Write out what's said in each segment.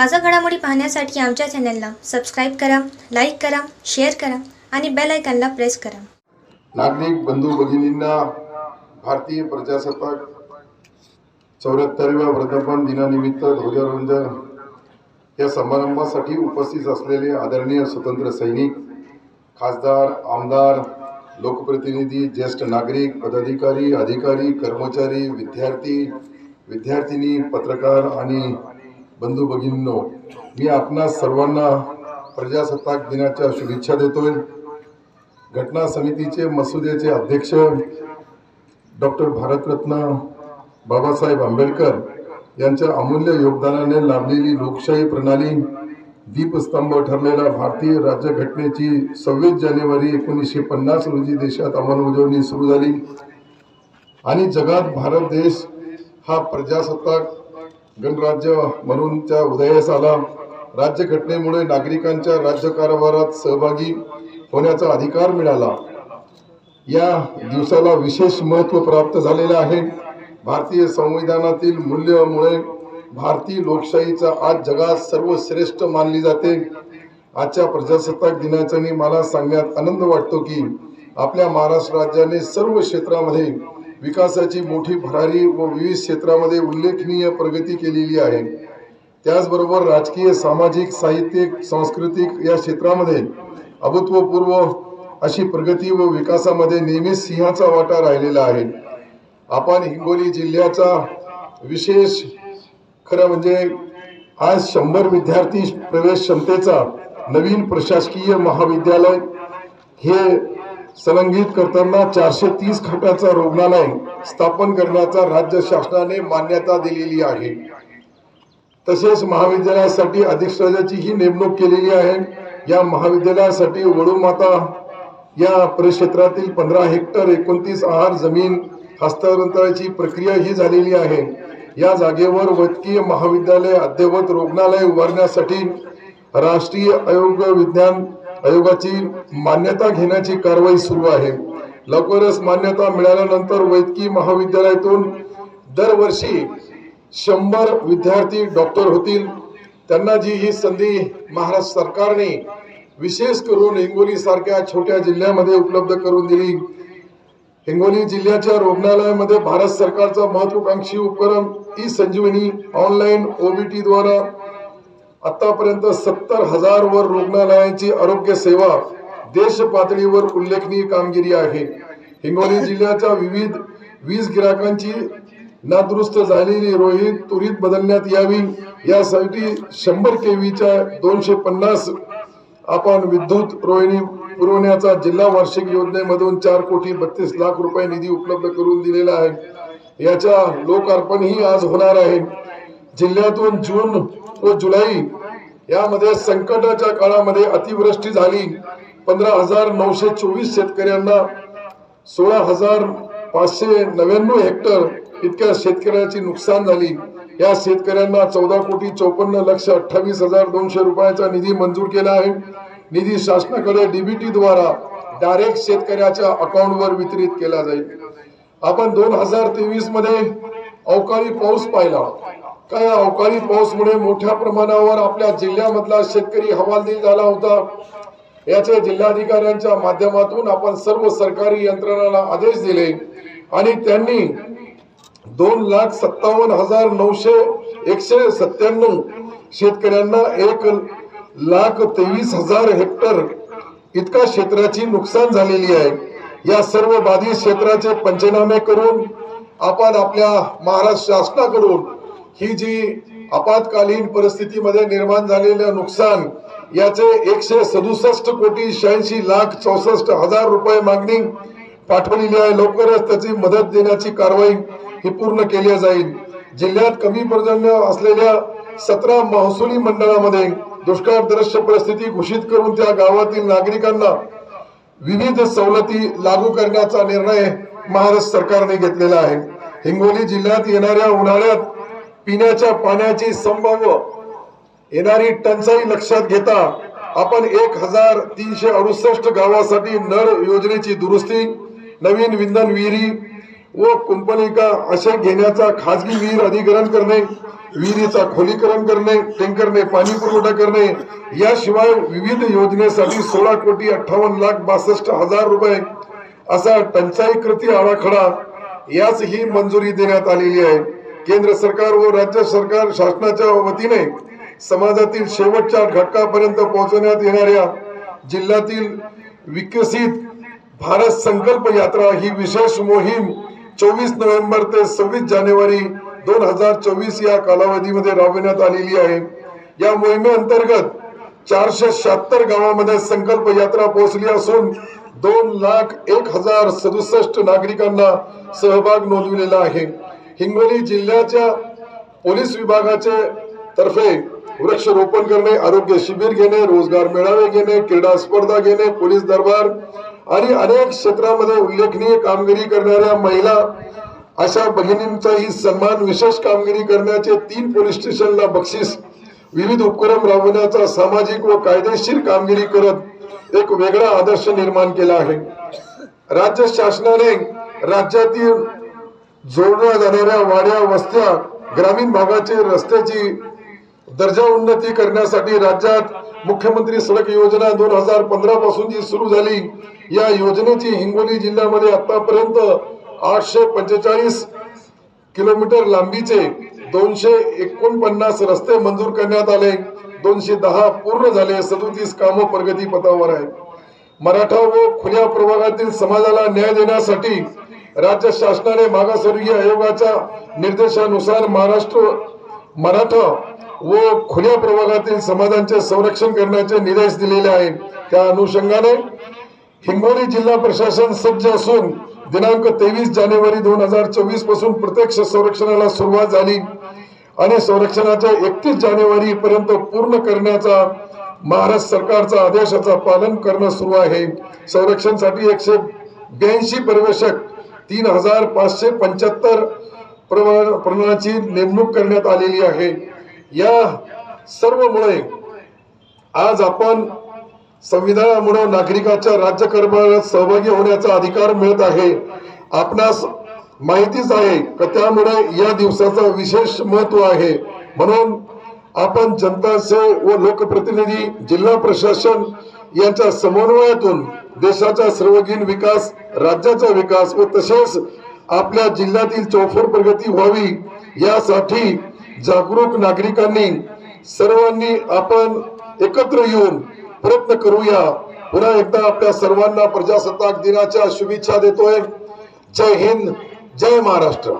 ताजा घडामोडी पाहण्यासाठी आमच्या चॅनलला सबस्क्राईब करा लाईक करा शेअर करा आणि बेल आयकॉनला प्रेस करा. नागरिक बंधू भगिनींना भारतीय प्रजासत्ताक चौऱ्याहत्तरव्या वर्धापन दिनानिमित्त ध्वजारोहण या समारंभासाठी उपस्थित असलेले आदरणीय स्वतंत्र सैनिक खासदार आमदार लोकप्रतिनिधी ज्येष्ठ नागरिक पदाधिकारी अधिकारी कर्मचारी विद्यार्थी विद्यार्थिनी पत्रकार आणि बंधू भगिनींनो मी आपणा सर्वांना प्रजासत्ताक दिनाच्या शुभेच्छा देतोय. घटना समितीचे मसुद्याचे अध्यक्ष डॉक्टर भारतरत्न बाबासाहेब आंबेडकर यांच्या अमूल्य योगदानाने लाभलेली लोकशाही प्रणाली दीपस्तंभ ठरलेल्या भारतीय राज्यघटनेची सव्वीस जानेवारी एकोणीसशे पन्नास रोजी देशात अंमलबजावणी सुरू झाली. आणि जगात भारत देश हा प्रजासत्ताक गणराज्य म्हणून त्या उदयास आला राज्यघटनेमुळे नागरिकांच्या राज्यकारभारात सहभागी होण्याचा अधिकार मिळाला. या दिवसाला विशेष महत्त्व प्राप्त झालेलं आहे. भारतीय संविधानातील मूल्यामुळे भारतीय लोकशाहीचा आज जगात सर्वश्रेष्ठ मानली जाते. आजच्या प्रजासत्ताक दिनाच्याने मला सांगण्यात आनंद वाटतो की आपल्या महाराष्ट्र राज्याने सर्व क्षेत्रामध्ये विकासाची मोठी भरारी व विविध क्षेत्रामध्ये उल्लेखनीय प्रगती केलेली आहे. त्याचबरोबर राजकीय सामाजिक साहित्यिक सांस्कृतिक या क्षेत्रामध्ये अभूतपूर्व अशी प्रगती व विकासामध्ये नेहमीच सिंहाचा वाटा राहिलेला आहे. आपण हिंगोली जिल्ह्याचा विशेष खरं म्हणजे आज शंभर विद्यार्थी प्रवेश क्षमतेचा नवीन प्रशासकीय महाविद्यालय हे संलग्नित करताना चारशे तीस खाटाचा रुग्णालय स्थापन करण्याचा राज्य शासनाने मान्यता दिलेली आहे. तसेच महाविद्यालयासाठी अधिष्ठानाची ही नेमणूक केलेली आहे. या महाविद्यालयासाठी वडूमाता या परिक्षेत्रातील पंधरा हेक्टर एकोणतीस आहार जमीन हस्तांतराची प्रक्रिया ही झालेली आहे. या जागेवर वैद्यकीय महाविद्यालय अद्यवत रुग्णालय उभारण्यासाठी राष्ट्रीय आयोग विज्ञान आयोगाची मान्यता घेण्याची कारवाई सुरू आहे. लवकरच मान्यता मिळाल्यानंतर वैद्यकीय महाविद्यालयातून दरवर्षी शंभर विद्यार्थी डॉक्टर होतील. त्यांना जी ही संधी महाराष्ट्र सरकारने विशेष करून हिंगोली सारख्या छोट्या जिल्ह्यामध्ये उपलब्ध करून दिली. हिंगोली जिल्ह्याच्या रुग्णालयामध्ये भारत सरकारचा महत्वाकांक्षी उपक्रम ई संजीवनी ऑनलाईन ओबीटी द्वारा आतापर्यंत सत्तर हजार वर रुग्णालयांची आरोग्य सेवा देश पातळीवर उल्लेखनीय कामगिरी आहे. हिंगोली जिल्ह्याच्या विविध वीज गिराकांची नादुरुस्त झालेली रोहित त्वरित बदलण्यात यावी. यासाठी शंभर केवीच्या दोनशे पन्नास आपण विद्युत रोहिणी पुरवण्याचा जिल्हा वार्षिक योजनेमधून चार कोटी बत्तीस लाख रुपये निधी उपलब्ध करून दिलेला आहे. याच्या लोकार्पणही आज होणार आहे. जिल्ह्यातून जून व जुलै यामध्ये संकटाच्या काळामध्ये अतिवृष्टी झाली. पंधरा हजार नऊशे चोवीस शेतकऱ्यांना सोळा हजार पाचशे नव्याण्णव हेक्टर इतक्या शेतकऱ्याची नुकसान झाली. या शेतकऱ्यांना चौदा कोटी चौपन्न लक्ष अठ्ठावीस हजार दोनशे रुपयाचा निधी मंजूर केला आहे. निधी शासनाकडे डीबीटी द्वारा डायरेक्ट शेतकऱ्याच्या अकाउंटवर वितरित केला जाईल. आपण दोन हजार तेवीसमध्ये अवकाळी पाऊस पाहिला. काय अवकाळी पाऊसमुळे मोठ्या प्रमाणावर आपल्या जिल्ह्यामधला शेतकरी हवालदिल झाला होता. याचे जिल्हाधिकाऱ्यांच्या माध्यमातून आपण सर्व सरकारी यंत्रणाला आदेश दिले आणि त्यांनी दोन लाख सत्तावन्न हजार नऊशे एकशे सत्त्याण्णव शेतकऱ्यांना एक लाख तेवीस हजार हेक्टर इतका क्षेत्राची नुकसान झालेली आहे. या सर्व बाधित क्षेत्राचे पंचनामे करून आपण आपल्या महाराष्ट्र शासनाकडून ही जी आपत्कालीन परिस्थितीमध्ये निर्माण झालेलं नुकसान याचे एकशे सदुसष्ट कोटी शहाऐंशी लाख चौसष्ट हजार रुपये मागणी पाठवलेली आहे. लवकरच त्याची मदत देण्याची कारवाई ही पूर्ण केली जाईल. जिल्ह्यात कमी पर्जन्य असलेल्या सतरा महसुली मंडळामध्ये दुष्काळग्रस्त परिस्थिती घोषित करून त्या गावातील नागरिकांना विविध सवलती लागू करण्याचा निर्णय महाराष्ट्र सरकारने घेतलेला आहे. हिंगोली जिल्ह्यात येणाऱ्या उन्हाळ्यात पिण्याच्या पाण्याची संभाव्य येणारी टंचाई लक्षात घेता आपण एक हजार तीनशे अडुसष्ट गावासाठी नळ योजनेची दुरुस्ती नवीन विंधन विहिरी व कुंपणिका असे घेण्याचा खाजगी विहीर अधिग्रहण करणे विहिरीचा खोलीकरण करणे टँकरने पाणी पुरवठा करणे याशिवाय विविध योजनेसाठी सोळा कोटी अठ्ठावन्न लाख बासष्ट हजार रुपये असा टंचाई कृती आराखडा याच ही मंजुरी देण्यात आलेली आहे. केंद्र सरकार व राज्य सरकार शासनाच्या वतीने समाजातील शेवटच्या घटकापर्यंत पोहोचवण्यात येणाऱ्या जिल्ह्यातील विकसित भारत संकल्प यात्रा ही विशेष मोहीम चोवीस नोव्हेंबर ते सव्वीस जानेवारी दोन हजार चोवीस या कालावधीमध्ये राबविण्यात आलेली आहे. या मोहिमेअंतर्गत चारशे शहात्तर गावामध्ये संकल्प यात्रा पोहोचली असून दोन लाख एक हजार सदुसष्ट नागरिकांना सहभाग नोंदविलेला आहे. हिंगोली जिल्ह्याच्या पोलीस विभागाचे तर्फे वृक्षरोपण करणे आरोग्य शिबिर घेणे रोजगार मेळावे घेणे क्रीडा स्पर्धा घेणे पोलीस दरबार आणि अनेक क्षेत्रामध्ये उल्लेखनीय कामगिरी करणाऱ्या महिला अशा भगिनींचाही सन्मान विशेष कामगिरी करण्याचे तीन पोलीस स्टेशनला बक्षीस विविध उपक्रम राबवण्याचा सामाजिक व कायदेशीर कामगिरी करत एक वेगळा आदर्श निर्माण केला आहे. राज्य शासनाने राज्यातील जोडल्या जाणाऱ्या वाड्या वस्त्या ग्रामीण भागाचे रस्त्याची दर्जा उन्नती करण्यासाठी राज्यात मुख्यमंत्री सडक योजना दोन हजार पंधरा पासून जी सुरू झाली या योजनेची हिंगोली जिल्ह्यामध्ये आतापर्यंत आठशे पंचेचाळीस किलोमीटर लांबीचे दोनशे एकोणपन्नास रस्ते मंजूर करण्यात आले दोनशे दहा पूर्ण झाले सदोतीस कामं प्रगती पथावर आहे मराठा व खुल्या प्रभागातील समाजाला न्याय देण्यासाठी राज्य शासनाने मागासवर्गीय आयोगाच्या निर्देशानुसार महाराष्ट्र मराठा व खुल्या प्रभागातील समाजांचे संरक्षण करण्याचे निर्देश दिलेले आहेत. त्या अनुषंगाने हिंगोली जिल्हा प्रशासन सज्ज असून दिनांक तेवीस जानेवारी दोन हजार चोवीसपासून प्रत्यक्ष संरक्षणाला सुरुवात झाली आणि संरक्षणाच्या एकतीस जानेवारी पर्यंत पूर्ण करण्याचा महाराष्ट्र सरकारचा आदेशाचा पालन करणं सुरू आहे. संरक्षणसाठी एकशे ब्याऐंशी पर्यवेक्षक तीन हजार पाचशे पंच्याहत्तर प्रमाणाची नेमणूक करण्यात आलेली आहे. या सर्वमुळे आज आपण संविधानामुळे नागरिकाच्या राज्यकारभारात सहभागी होण्याचा अधिकार मिळत आहे. आपणास माहितीच आहे का त्यामुळे या दिवसाचा विशेष महत्त्व आहे. म्हणून आपण जनताचे व लोकप्रतिनिधी जिल्हा प्रशासन यांच्या समन्वयातून देशाचा सर्वगीण विकास राज्याचा विकास व तसेच आपल्या जिल्ह्यातील चौफर प्रगती व्हावी यासाठी जागरूक नागरिकांनी सर्वांनी आपण एकत्र येऊन प्रयत्न करूया. पुन्हा एकदा आपल्या सर्वांना प्रजासत्ताक दिनाच्या शुभेच्छा देतोय. जय हिंद जय महाराष्ट्र.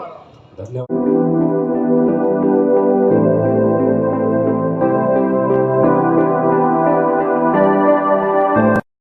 धन्यवाद.